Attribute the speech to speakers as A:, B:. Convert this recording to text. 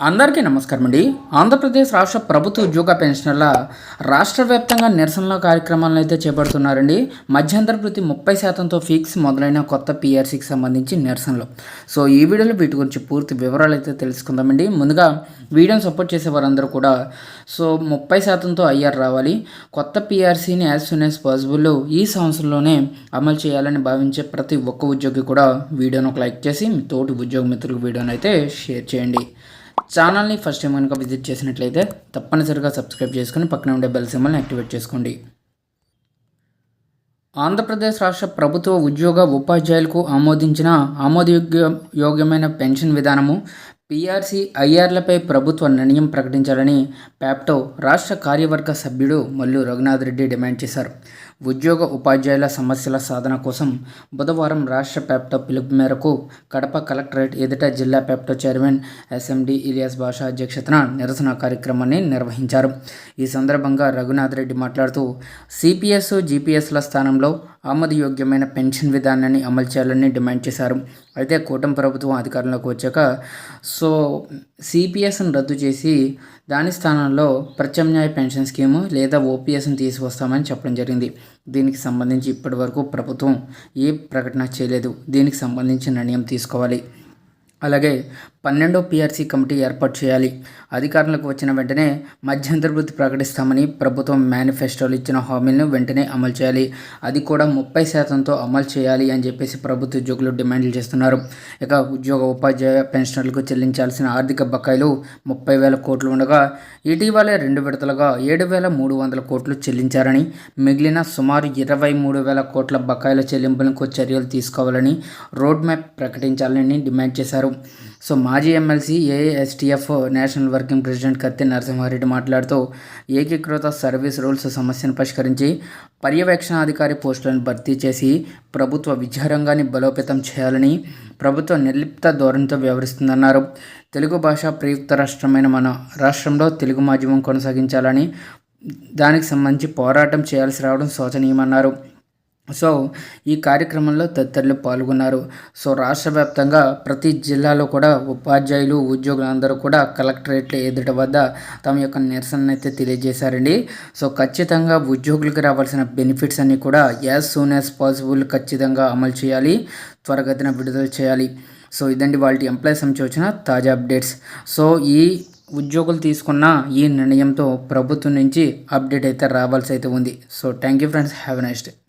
A: అందరికీ నమస్కారం అండి. ఆంధ్రప్రదేశ్ రాష్ట్ర ప్రభుత్వ ఉద్యోగ పెన్షనర్ల రాష్ట్ర వ్యాప్తంగా నిరసనల కార్యక్రమాలను అయితే చేపడుతున్నారండి. మధ్యంతర ప్రతి ముప్పై శాతంతో ఫిక్స్ మొదలైన కొత్త పిఆర్సీకి సంబంధించి నిరసనలు. సో ఈ వీడియోలో వీటి గురించి పూర్తి వివరాలు అయితే తెలుసుకుందామండి. ముందుగా వీడియోని సపోర్ట్ చేసే వారందరూ కూడా సో ముప్పై శాతంతో ఐఆర్ రావాలి. కొత్త పిఆర్సీని యాజ్ సూన్ యాజ్ పాసిబుల్ ఈ సంవత్సరంలోనే అమలు చేయాలని భావించే ప్రతి ఒక్క ఉద్యోగి కూడా వీడియోను ఒక లైక్ చేసి మీ తోటి ఉద్యోగ మిత్రులకు వీడియోని అయితే షేర్ చేయండి. ఛానల్ని ఫస్ట్ టైం కనుక విజిట్ చేసినట్లయితే తప్పనిసరిగా సబ్స్క్రైబ్ చేసుకుని పక్కన ఉండే బెల్ సింబల్ని యాక్టివేట్ చేసుకోండి. ఆంధ్రప్రదేశ్ రాష్ట్ర ప్రభుత్వ ఉద్యోగ ఉపాధ్యాయులకు ఆమోదించిన ఆమోదయోగ్య యోగ్యమైన పెన్షన్ విధానము పీఆర్సీ ఐఆర్లపై ప్రభుత్వ నిర్ణయం ప్రకటించాలని ప్యాప్టో రాష్ట్ర కార్యవర్గ సభ్యుడు మల్లు రఘునాథ్ రెడ్డి డిమాండ్ చేశారు. ఉద్యోగ ఉపాధ్యాయుల సమస్యల సాధన కోసం బుధవారం రాష్ట్ర పెప్టో పిలుపు మేరకు కడప కలెక్టరేట్ ఎదుట జిల్లా పెప్టో చైర్మన్ ఎస్ఎండి ఇలియాస్ భాషా అధ్యక్షతన నిరసన కార్యక్రమాన్ని నిర్వహించారు. ఈ సందర్భంగా రఘునాథ్ రెడ్డి మాట్లాడుతూ సిపిఎస్ జీపీఎస్ల స్థానంలో ఆమోదయోగ్యమైన పెన్షన్ విధానాన్ని అమలు చేయాలని డిమాండ్ చేశారు. అయితే కూటమి ప్రభుత్వం అధికారంలోకి వచ్చాక సో సిపిఎస్ను రద్దు చేసి దాని స్థానంలో ప్రత్యామ్నాయ పెన్షన్ స్కీము లేదా ఓపీఎస్ని తీసుకొస్తామని చెప్పడం జరిగింది. దీనికి సంబంధించి ఇప్పటి వరకు ప్రభుత్వం ఏ ప్రకటన చేయలేదు. దీనికి సంబంధించి నిర్ణయం తీసుకోవాలి. అలాగే పన్నెండో పిఆర్సీ కమిటీ ఏర్పాటు చేయాలి. అధికారంలోకి వచ్చిన వెంటనే మధ్యంతర ప్రకటిస్తామని ప్రభుత్వం మేనిఫెస్టోలు ఇచ్చిన హామీలను వెంటనే అమలు చేయాలి. అది కూడా ముప్పై శాతంతో అమలు చేయాలి అని చెప్పేసి ప్రభుత్వ ఉద్యోగులు డిమాండ్లు చేస్తున్నారు. ఇక ఉద్యోగ ఉపాధ్యాయ పెన్షనర్లకు చెల్లించాల్సిన ఆర్థిక బకాయిలు ముప్పై వేల కోట్లు ఉండగా ఇటీవలే రెండు విడతలుగా ఏడు వేల మూడు వందల కోట్లు చెల్లించారని మిగిలిన సుమారు ఇరవై మూడు వేల కోట్ల బకాయిల చెల్లింపులకు చర్యలు తీసుకోవాలని రోడ్ మ్యాప్ ప్రకటించాలని డిమాండ్ చేశారు. సో మాజీ MLC ASTF national working president Katti Narasimhareddy మాట్లాడుతూ ఏకీకృత సర్వీస్ రూల్స్ సమస్యను పరిష్కరించి పర్యవేక్షణాధికారి పోస్టులను భర్తీ చేసి ప్రభుత్వ విద్యారంగాన్ని బలోపేతం చేయాలని ప్రభుత్వం నిర్లిప్త ధోరణితో వ్యవహరిస్తుందన్నారు. తెలుగు భాష ప్రయుక్త రాష్ట్రమైన మన రాష్ట్రంలో తెలుగు మాధ్యమం కొనసాగించాలని దానికి సంబంధించి పోరాటం చేయాల్సి రావడం శోచనీయమన్నారు. సో ఈ కార్యక్రమంలో తదితరులు పాల్గొన్నారు. సో రాష్ట్ర వ్యాప్తంగా ప్రతి జిల్లాలో కూడా ఉపాధ్యాయులు ఉద్యోగులందరూ కూడా కలెక్టరేట్ల ఎదుట వద్ద తమ యొక్క నిరసన అయితే తెలియజేశారండి. సో ఖచ్చితంగా ఉద్యోగులకు రావాల్సిన బెనిఫిట్స్ అన్నీ కూడా యాజ్ సూన్ యాజ్ పాసిబుల్ ఖచ్చితంగా అమలు చేయాలి త్వరగతిన విడుదల చేయాలి. సో ఇదండి వాళ్ళ ఎంప్లాయీస్ నుంచి వచ్చిన తాజా అప్డేట్స్. సో ఈ ఉద్యోగులు తీసుకున్న ఈ నిర్ణయంతో ప్రభుత్వం నుంచి అప్డేట్ అయితే రావాల్సి అయితే ఉంది. So thank you friends. Have next